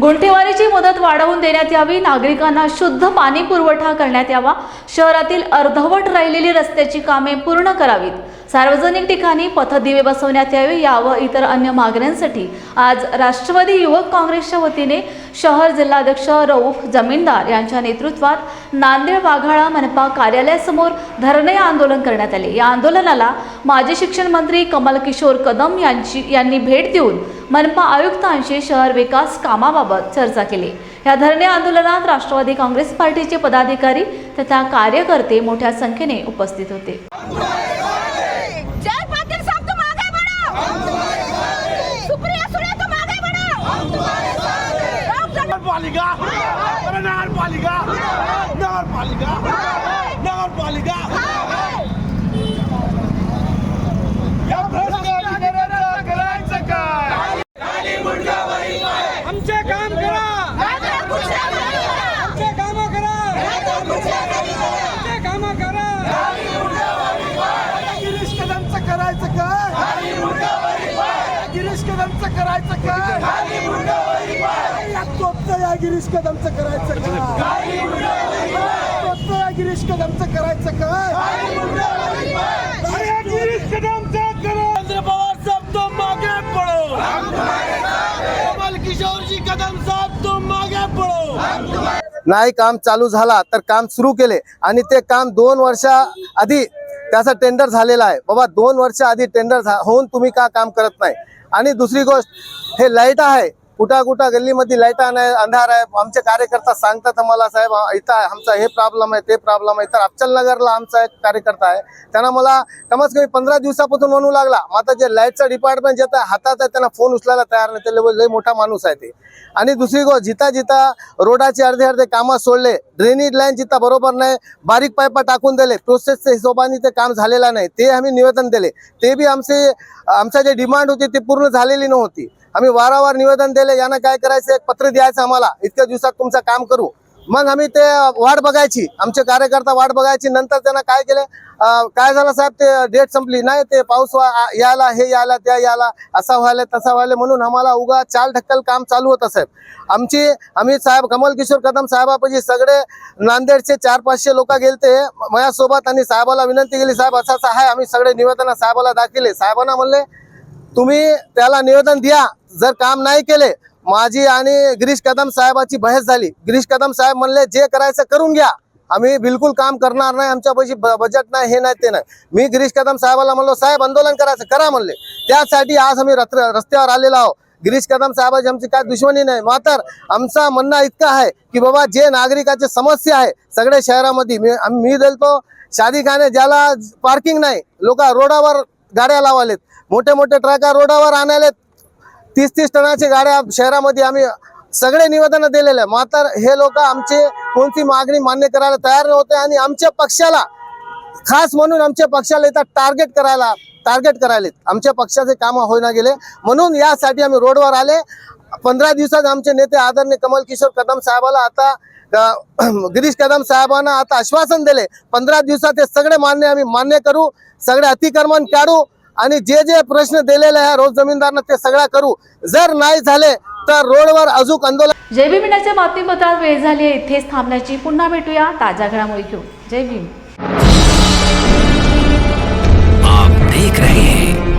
गुंठेवारीची मुदत वाढवून देण्यात यावी नागरिकांना शुद्ध पाणी पुरवठा करण्यात यावा शहरातील अर्धवट राहिलेली रस्त्याची कामे पूर्ण करावीत. सार्वजनिक ठिकाणी पथदिवे बसवण्यात यावे यावं इतर अन्य मागण्यांसाठी आज राष्ट्रवादी युवक काँग्रेसच्या वतीने शहर जिल्हाध्यक्ष रऊफ जमीनदार यांच्या नेतृत्वात नांदेड वाघाळा मनपा कार्यालयासमोर धरणे आंदोलन करण्यात आले. या आंदोलनाला माजी शिक्षण मंत्री कमल किशोर कदम यांची यांनी भेट देऊन मनपा आयुक्तांशी शहर विकास कामाबाबत चर्चा केली. या धरणे आंदोलनात राष्ट्रवादी काँग्रेस पार्टीचे पदाधिकारी तथा कार्यकर्ते मोठ्या संख्येने उपस्थित होते. नगरपालिका अरे नगरपालिका नगरपालिका नगरपालिका. या करायचं काय? आमचे काम करा. आमचे काम करा. आमचे काम करा. गिरीश कदमचं करायचं काय? गिरीश कदमचं करायचं काय? या गिरीश कदमचं करायचं काय? या गिरीश कदमचं करायचं काय? अरे गिरीश कदमचं करा चंद्र पवार साहब तुम मागे पड़ो कमल किशोर जी कदम साहब तुम मागे पड़ो नाही काम चालू झाला तर काम सुरू केले. आणि ते काम दोन वर्षा आधी त्याचा टेंडर झालेला आहे. बाबा दोन वर्ष आधी टेंडर झा- होऊन तुम्ही का काम करत नाही? आणि दुसरी गोष्ट हे लाइट आहे. कुठं कुठं गल्लीमध्ये लाइट नाही अंधार आहे. आमचे कार्यकर्ता सांगतात मला साहेब इथं आमचा हे प्रॉब्लेम आहे ते प्रॉब्लेम आहे. तर अफचलनगरला आमचा एक कार्यकर्ता आहे. त्यांना मला कमीत कमी पंधरा दिवसापासून म्हणू लागला मग आता जे लाईटचं डिपार्टमेंट जे हातात आहे त्यांना फोन उचलायला तयार नाही. ते लय मोठा माणूस आहे ते. आणि दुसरी गोष्ट जिता जिता रोडाचे अर्धे अर्धे कामं सोडले. ड्रेनेज लाईन जिथं बरोबर नाही बारीक पायपा टाकून दिले. प्रोसेसच्या हिशोबाने ते काम झालेलं नाही. ते आम्ही निवेदन दिले. ते बी आमचे आमचा जे डिमांड होती ती पूर्ण झालेली नव्हती. आम्ही वारंवार निवेदन दिले यानं काय करायचं एक पत्र द्यायचं आम्हाला. इतक्या दिवसात तुमचं काम करू. मग आम्ही ते वाट बघायची. आमचे कार्यकर्ता वाट बघायची. नंतर त्यांना काय केलं? काय झालं साहेब? ते डेट संपली. नाही ते पाऊस यायला हे यायला त्या यायला असा व्हायला तसा व्हायला म्हणून आम्हाला उगा चाल ढक्कल काम चालू होतं साहेब. आमची आम्ही साहेब कमल किशोर कदम साहेबापाशी सगळे नांदेडचे चार पाचशे लोक गेलते. माझ्यासोबत आणि साहेबाला विनंती केली साहेब असं आहे. आम्ही सगळे निवेदन साहेबाला दाखविले. साहेबांना म्हणले तुम्ही त्याला निवेदन द्या. जर काम नाही केले माझी आणि गिरीश कदम साहेबाची बहस झाली. गिरीश कदम साहेब म्हणले जे करायचं करून घ्या. आम्ही बिलकुल काम करणार नाही आमच्यापाशी बजेट नाही हे नाही ते नाही. मी गिरीश कदम साहेबाला म्हणलो साहेब आंदोलन करायचं. करा म्हणले. त्यासाठी आज आम्ही रत्र रस्त्यावर आलेलो आहोत. गिरीश कदम साहेबाची आमची काय दुश्मनी नाही. मात्र आमचा म्हणणं इतकं आहे की बाबा जे नागरिकाची समस्या आहे सगळ्या शहरामध्ये मी मी देतो शादीखाने ज्याला पार्किंग नाही लोक रोडावर गाड्या लावालेत मोठे मोठे ट्रक रोडावर आणायलेत. तीस तीस टनाच्या गाड्या शहरामध्ये आम्ही सगळे निवेदन दिलेले आहे. मात्र हे लोक आमचे कोणती मागणी मान्य करायला तयार नव्हते आणि आमच्या पक्षाला खास म्हणून आमच्या पक्षाला इथं टार्गेट करायला टार्गेट करायलेत. आमच्या पक्षाचे काम होईना गेले. म्हणून यासाठी आम्ही रोडवर आले. पंधरा दिवसात आमचे नेते आदरणीय कमल किशोर कदम साहेबाला आता गिरीश कदम साहेबांना आता आश्वासन दिले. पंधरा दिवसात हे सगळे मान्य आम्ही मान्य करू. सगळे अतिक्रमण काढू. आणि जे जे प्रश्न दिलेले आहे रोज जमीनदारांना ते सगळं करू. जर नाही झाले तर रोडवर अजून आंदोलन जय भीमच्या बातमीपत्रात वेळ झाली आहे इथेच थांबण्याची. पुन्हा भेटूया ताज्या घडामोडी घेऊन. जय भीम. आप देख रहे हैं।